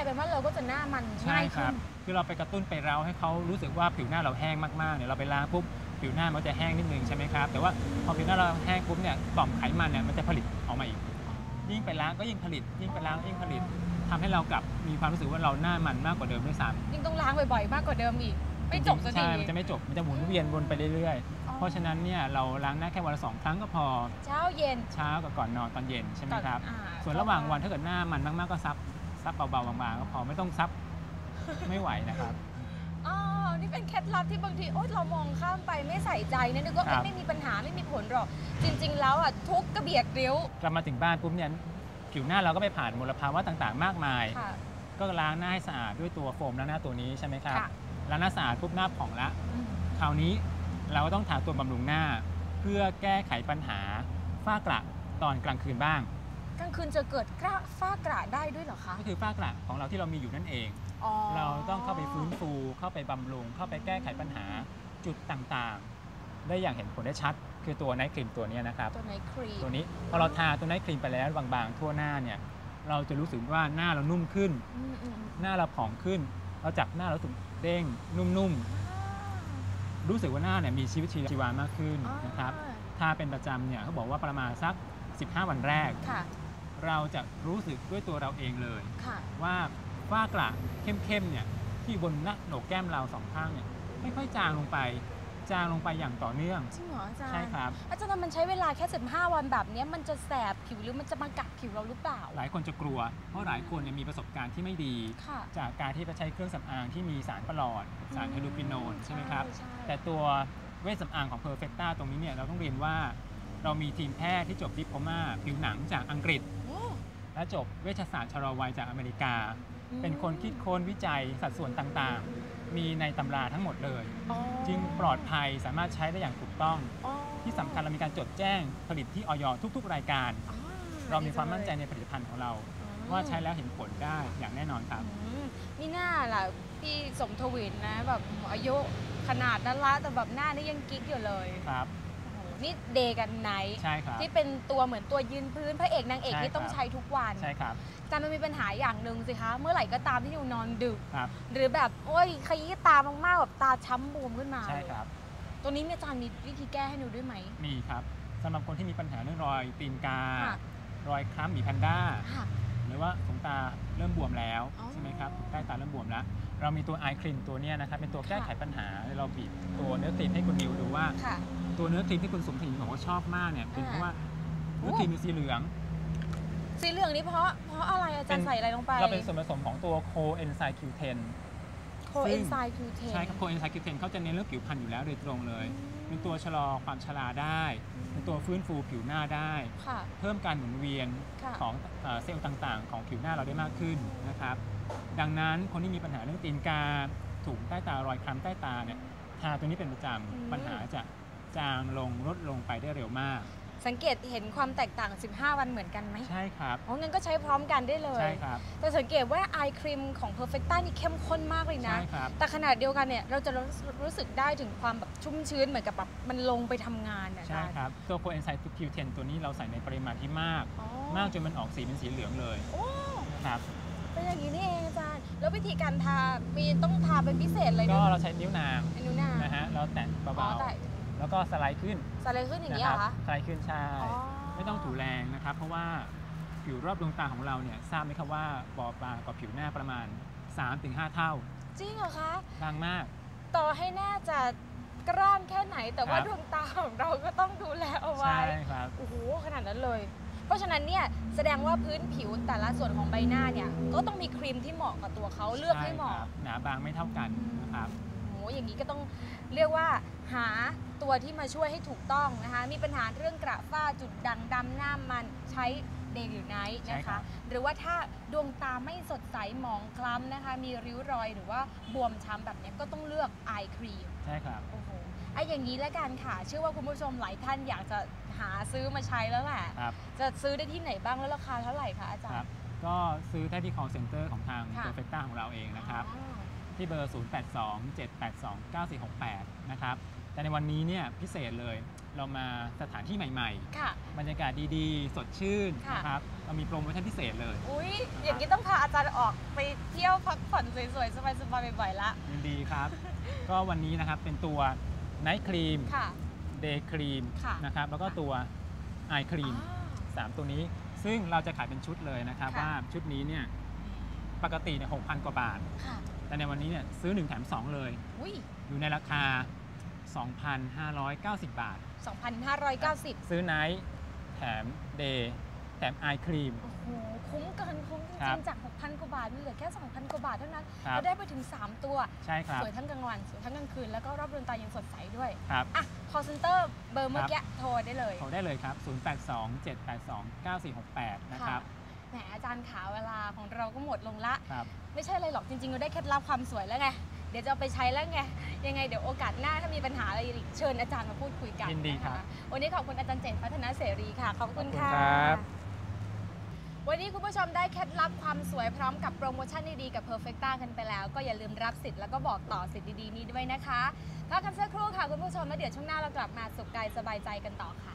ลายเป็นว่าเราก็จะหน้ามันใช่ง่ายคขึ้รับน คือเราไปกระตุ้นไปเร้าให้เขารู้สึกว่าผิวหน้าเราแห้งมากๆเนี่ยเราไปล้างปุ๊บผิวหน้ามันจะแห้งนิดนึงใช่ไหมครับแต่ว่าพอผิวหน้าเราแห้งปุ๊บเนี่ยต่อมไขมันเนี่ยมันจะผลิตออกมาอีก ยิ่งไปล้างก็ยิ่งผลิต ยิ่งไปล้างยิ่งผลิตทำให้เรากลับมีความรู้สึกว่าเราหน้ามันมากกว่าเดิมด้วยซ้ำยิ่งต้องล้างบ่อยๆ มากกว่าเดิมอีก ไม่จบสักทีใช่มันจะไม่จบมันจะหมุนเวียนวนไปเรื่อยอ๋อๆเพราะฉะนั้นเนี่ยเราล้างหน้าแค่วันละสองครั้งก็พอเช้าเย็นเช้ากับก่อนนอนตอนเย็นใช่ไหมครับ อ่าส่วนระหว่างวันถ้าเกิดหน้ามันมากๆก็ซับ ซับเบาๆบางๆก็พอไม่ต้องซับไม่ไหวนะครับ อ๋อ นี่เป็นเคล็ดลับที่บางที โอ๊ยเรามองข้ามไปไม่ใส่ใจนะนึกว่าครับเอ้ยไม่มีปัญหาไม่มีผลหรอก จริง ๆ แล้วอะทุกกระเบียดริ้ว กลับมาถึงบ้านปุ๊บเนี่ยผิวหน้าเราก็ไปผ่านมลภาวะต่างๆ มากมาย ค่ะ ก็ล้างหน้าให้สะอาดด้วยตัวโฟมล้างหน้าตัวนี้ใช่ไหมครับค่ะ ล้างหน้าสะอาดปุ๊บหน้าผ่องละ อืมคราวนี้เราก็ต้องทาตัวบำรุงหน้า เพื่อแก้ไขปัญหาฝ้ากระตอนกลางคืนบ้าง กลางคืนจะเกิดกระฝ้ากระได้ด้วยเหรอคะก็คือฝ้ากระของเราที่เรามีอยู่นั่นเอง อ๋อเราต้องเข้าไปฟื้นฟูเข้าไปบำรุง เข้าไปแก้ไขปัญหาจุดต่างๆ ได้อย่างเห็นผลได้ชัด คือตัวไนท์ครีมตัวเนี้ยนะครับ ตัวไหนครีมตัวนี้พอเราทาตัวไนท์ครีมไปแล้วบางๆ ทั่วหน้าเนี่ยเราจะรู้สึกว่าหน้าเรานุ่มขึ้น อืมอืมอืมหน้าเราผ่องขึ้น เราจับหน้าเรารู้สึกเด้งนุ่มๆรู้สึกว่าหน้าเนี่ยมีชีวิตชีวามากขึ้นอ่านะครับ ทาเป็นประจำเนี่ยเขาบอกว่าประมาณสัก 15 วันแรก ค่ะ เราจะรู้สึกด้วยตัวเราเองเลย ค่ะ ว่าฝ้ากระเข้มๆเนี่ยที่บนหน้าโหนกแก้มเราสองข้างเนี่ยไม่ค่อยจางลงไป จางลงไปอย่างต่อเนื่อง จริงเหรออาจารย์ใช่ครับ อาจารย์มันใช้เวลาแค่ 15 วันแบบเนี้ยมันจะแสบผิวหรือมันจะมากัดผิวเราหรือเปล่า หลายคนจะกลัว เพราะหลายคนเนี่ยมีประสบการณ์ที่ไม่ดี ค่ะ จากการที่ไปใช้เครื่องสำอางที่มีสารประหลอด สารไฮโดรควินโนนใช่ไหมครับ ใช่แต่ตัวเวชสำอางของ Perfecta ตรงนี้เนี่ยเราต้องเรียนว่า เรามีทีมแพทย์ที่จบดิปโลมาผิวหนังจากอังกฤษโอ้ และจบเวชศาสตร์ชะลอวัยจากอเมริกาอืมเป็นคนคิดค้นวิจัยสัดส่วนต่างๆ มีในตำราทั้งหมดเลยอ๋อจึงปลอดภัยสามารถใช้ได้อย่างถูกต้องอ๋อที่สำคัญเรามีการจดแจ้งผลิตที่ออยทุก ๆ รายการอ๋อเรามีความมั่นใจในผลิตภัณฑ์ของเราอืมว่าใช้แล้วเห็นผลได้อย่างแน่นอนครับอืมนี่หน้าล่ะพี่สมทวินนะแบบอายุขนาดนั้นละแต่แบบหน้านี่ยังกิ๊กอยู่เลยครับโอ้โห นี่เดย์กันไนท์ใช่ครับที่เป็นตัวเหมือนตัวยืนพื้นพระเอกนางเอกใช่ที่ต้องครับใช้ทุกวันใช่ครับแต่มันมีปัญหาอย่างหนึ่งสิคะ เมื่อไหร่ก็ตามที่อยู่นอนดึกครับหรือแบบโอ้ยขยี้ตามากๆแบบตาช้ำบวมขึ้นมาใช่ครับตัวนี้เนี่ยอาจารย์มีวิธีแก้ให้หนูด้วยไหมมีครับสำหรับคนที่มีปัญหาเรื่องรอยตีนกาค่ะรอยคล้ำหมีแพนด้าค่ะหรือ ว่าขนตาเริ่มบวมแล้วอ๋อใช่ไหมครับใต้ตาเริ่มบวมแล้ว เรามีตัวไอครีมตัวเนี้ยนะครับเป็นตัวแก้ไขค่ะปัญหาเราบีบตัวเนื้อครีมให้คุณนิวดูว่าค่ะตัวเนื้อครีมที่คุณสมศรีบอกว่าชอบมากเนี่ยเป็นเพราะว่าโอ้เนื้อครีมมีสีเหลือง สีเหลืองนี่เพราะเพราะอะไรอาจารย์เป็นใส่อะไรลงไปเราเป็นส่วนผสมของตัวโคเอนไซม์ Q10 โคเอนไซม์คิวเทนใช่ครับโคเอนไซม์ Q10 เขาจะเน้นเรื่องผิวพรรณอยู่แล้วโดยตรงเลย เป็นตัวชะลอความชราได้ เป็นตัวฟื้นฟูผิวหน้าได้ ค่ะ เพิ่มการหมุนเวียนค่ะของเอ่อเซลล์ต่างๆ ของผิวหน้าเราได้มากขึ้นนะครับ ดังนั้นคนที่มีปัญหาเรื่องตีนกาถุงใต้ตารอยคล้ำใต้ตาเนี่ยทาตัวนี้เป็นประจอืมำปัญหาจะจางลงลดลงไปได้เร็วมาก สังเกตเห็นความแตกต่าง 15 วันเหมือนกันไหมใช่ครับอ๋องั้นก็ใช้พร้อมกันได้เลย ใช่ครับ แต่สังเกตว่าไอครีมของ Perfecta นี่เข้มข้นมากเลยนะ ใช่ครับ แต่ขนาดเดียวกันเนี่ยเราจะรู้รู้สึกได้ถึงความแบบชุ่มชื้นเหมือนกับแบบมันลงไปทำงานอะใช่อาจารย์ครับ ตัวโคเอนไซม์ Q10 ตัวนี้เราใส่ในปริมาณที่มาก อ๋อมากจนมันออกสีเป็นสีเหลืองเลยโอ้นะครับ เป็นอย่างนี้นี่เองอาจารย์ แล้ววิธีการทามีต้องทาเป็นพิเศษเลยก็ด้วยเราใช้นิ้วนางอันนู้นน่ะนะฮะเราแตะอ๋อเบาแต่ๆ แล้วก็สไลด์ขึ้นสไลด์ขึ้นอย่างนะนี้คเหรรัอคะสไลด์ขึ้นใช่อ๋อไม่ต้องถูแรงนะครับ เพราะว่าผิวรอบดวงตาของเราเนี่ยทราบไหมครับว่าบอบบางกว่าผิวหน้าประมาณ 3-5 เท่า จริงเหรอคะบางมาก ต่อให้หน้าจะกร้านแค่ไหนแต่ว่าครับดวงตาของเราก็ต้องดูแลเอาไว้ใช่ครับโอ้โหขนาดนั้นเลย เพราะฉะนั้นเนี่ยแสดงว่าพื้นผิวแต่ละส่วนของใบหน้าเนี่ยก็ต้องมีครีมที่เหมาะกับตัวเขาเลือกให้เหมาะช่ครับหนาบางไม่เท่ากันนะครับโอ้โหอย่างนี้ก็ต้องเรียกว่าหาตัวที่มาช่วยให้ถูกต้องนะคะ มีปัญหาเรื่องกระฝ้าจุดด่างดำหน้ามันใช้เดย์หรือไนท์ใช่นะครัคะ บ หรือว่าถ้าดวงตาไม่สดใสหมองคล้ำนะคะ มีริ้วรอยหรือว่าบวมช้ำแบบเนี้ยก็ต้องเลือกไอครีม ใช่ครับ โอ้โหไออย่างนี้แล้วกันค่ะ เชื่อว่าคุณผู้ชมหลายท่านอยากจะหาซื้อมาใช้แล้วแหละ ครับ จะซื้อได้ที่ไหนบ้างแล้วราคาเท่าไหร่คะอาจาครรับ ย์ ก็ซื้อได้ที่ call center ของทาง ค่ะ Perfecta ของเราเองนะครับ อ๋อ ที่เบอร์ 0827829468 นะครับ แต่ในวันนี้เนี่ยพิเศษเลยเรามาสถานที่ใหม่ค่ะ ๆ บรรยากาศดีๆ สดชื่นค่ะ นะครับ เรามีโปรโมชั่นพิเศษเลย อุ้ยอย่างนี้ต้องพาอาจารย์ออกไปเที่ยวพักผ่อนสวยๆ สบายๆ บ่อยๆ ละ ยินดีครับ ก็วันนี้นะครับเป็นตัวไนท์ครีม ค่ะ เดย์ครีมค่ะ นะครับ แล้วก็ตัวไอครีม อ่าสามตัวนี้ซึ่งเราจะขายเป็นชุดเลยนะครับ ค่ะ ว่าชุดนี้เนี่ยปกติเนี่ยหกพันกว่าบาท ค่ะ แต่ในวันนี้เนี่ยซื้อ 1 แถม 2 เลย อุ้ยอยู่ในราคา 2,590 บาท 2,590 ซื้อไนท์แถมเดย์แถมไอครีม โอ้โห คุ้มเกินคุ้มจครัริบงๆจาก 6,000 กว่าบาทมันเหลือแค่ 2,000 กว่าบาทเท่านั้นครับ เราได้ไปถึง 3 ตัว ใช่ครับสวยทั้งกลางวัน สวยทั้งกลางคืน แล้วก็รอบดวงตายังสดใสด้วย ครับ อะ call center เบอร์เมื่อกี้โทรได้เลย โทรได้เลยครับ 0827829468 นะครับ แหมอาจารย์ขาเวลาของเราก็หมดลงละ ครับ ไม่ใช่อะไรหรอกจริงๆเราได้เคล็ดลับความสวยแล้วไง เดี๋ยวจะเอาไปใช้แล้วไง ยังไงเดี๋ยวโอกาสหน้าถ้ามีปัญหาอะไรอีกเชิญอาจารย์มาพูดคุยกันยินดีครับะะวันนี้ขอบคุณอาจารย์เจนพัฒนาเสรีค่ะ ขอบคุณขอบคุณค่ะครับ วันนี้คุณผู้ชมได้เคล็ดลับความสวยพร้อมกับโปรโมชั่นดีๆกับ Perfecta กันไปแล้ว ก็อย่าลืมรับสิทธิ์แล้วก็บอกต่อสิทธิ์ดีๆนี้ด้วยนะคะพักกันสักครู่ค่ะคุณผู้ชมแล้วเดี๋ยวช่วงหน้าเรากลับมาสุขกายสบายใจกันต่อค่ะ